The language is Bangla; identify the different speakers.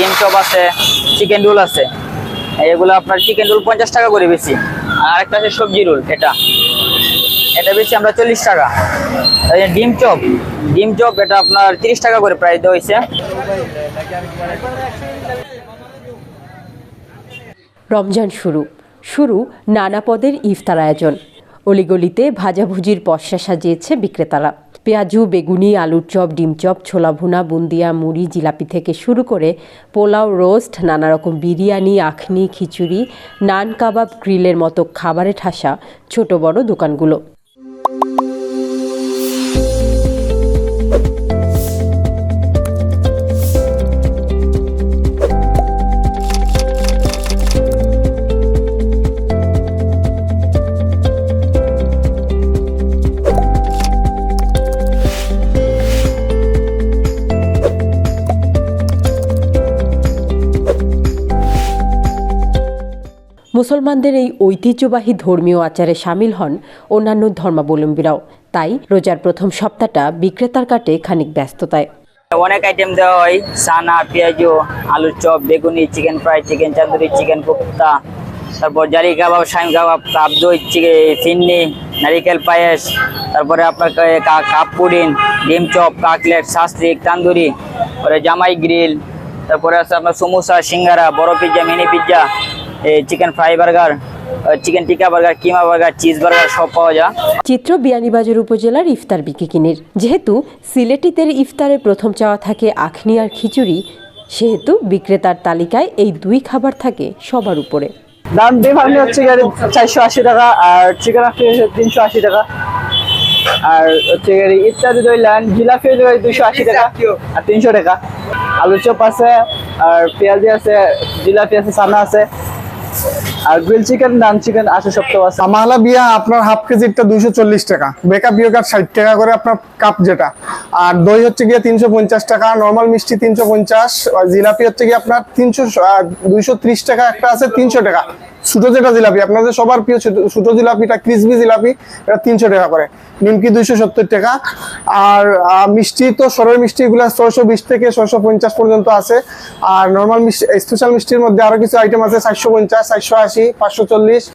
Speaker 1: ডিম চপ আছে চিকেন রোল আছে। এগুলো আপনার চিকেন রোল পঞ্চাশ টাকা করে বেশি। আর একটা আছে সবজি রোল এটা। এটা বেশি আমরা চল্লিশ টাকা। ডিম চপ ডিম চপ এটা আপনার তিরিশ টাকা করে প্রাইস দেওয়া হয়েছে।
Speaker 2: রমজান শুরু। শুরু নানা পদের ইফতার আয়োজন। অলিগলিতে ভাজাভুজির পশা সাজিয়েছে বিক্রেতারা। পেঁয়াজু, বেগুনি, আলুর চপ, ডিম চপ, ছোলা ভুনা, বুন্দিয়া, মুড়ি, জিলাপি থেকে শুরু করে পোলাও, রোস্ট নানা রকম বিরিয়ানি, আখনি, খিচুড়ি, নান কাবাব, গ্রিলের মতো খাবারে ঠাসা ছোট বড় দোকানগুলো। মুসলমানদের এই ঐতিহ্যবাহী ধর্মীয় আচারে সামিল হন অন্যান্য ধর্মাবলম্বীরাও। তাই রোজার প্রথম সপ্তাহটা বিক্রেতার কাটে খানিক ব্যস্ততায়।
Speaker 1: অনেক আইটেম দেওয়া হয় সানা পেঁয়াজু আলুর চপ, বেগুনি chicken fry chicken tandoori chicken kofta, তারপর জারি কাবাব, শাইন কাবাব, কাপ দই ফিন্নি, নারিকেল পায়েস, তারপরে আপনার কাপ পুডিং, ডিম চপ, কাকলেট, শাস্ত্রিক, তান্দুরি পরে জামাই গ্রিল, তারপরে আছে আপনার সমোসা, সিঙ্গারা, বড় pizza, mini pizza chicken fry burger chicken tikka burger keema burger cheese burger সব পাওয়া যায়।
Speaker 2: চিত্র বিয়ানীবাজার উপজেলার ইফতার বিকিকিনির যেহেতু সিলেটিদের ইফতারের প্রথম চাওয়া থাকে আখনি আর খিচুড়ি সেহেতু বিক্রেতার তালিকায় এই দুই খাবার থাকে সবার উপরে।
Speaker 3: দাম আপনি হচ্ছে চারশো আশি টাকা আর চিকেন হচ্ছে তিনশো আশি টাকা। আর হচ্ছে ইত্যাদি দইলেন জিলাপি দুইশো আশি টাকা আর তিনশো টাকা। আলু চপ আছে আর পেঁয়াজি আছে জিলাপি আছে সানা আছে। আর গ্রিল চিকেন নান চিকেন আছে সপ্তাহ আছে।
Speaker 4: আমালা বিয়া আপনার হাফ কেজিটা দুইশো চল্লিশ টাকা। বেকআপ কাপ ষাট টাকা করে আপনার কাপ যেটা। আর দই হচ্ছে গিয়ে তিনশো পঞ্চাশ টাকা নর্মাল মিষ্টি তিনশো পঞ্চাশ জিলাপি হচ্ছে গিয়ে আপনার তিনশো দুইশো ত্রিশ টাকা একটা আছে তিনশো টাকা। ছোটো যেটা জিলাপি আপনাদের সবার প্রিয় ছোট- জিলাপিটা, ক্রিসপি জিলাপি, এটা তিনশো টাকা করে। নিমকি দুইশো সত্তর টাকা। আর মিষ্টি তো সরের মিষ্টি, এগুলো ছয়শো বিশ থেকে ছয়শো পঞ্চাশ পর্যন্ত আছে। আর নর্মাল মিষ্টি স্পেশাল মিষ্টির মধ্যে আরও কিছু আইটেম আছে, চারশো পঞ্চাশ, চারশো আশি, পাঁচশো চল্লিশ।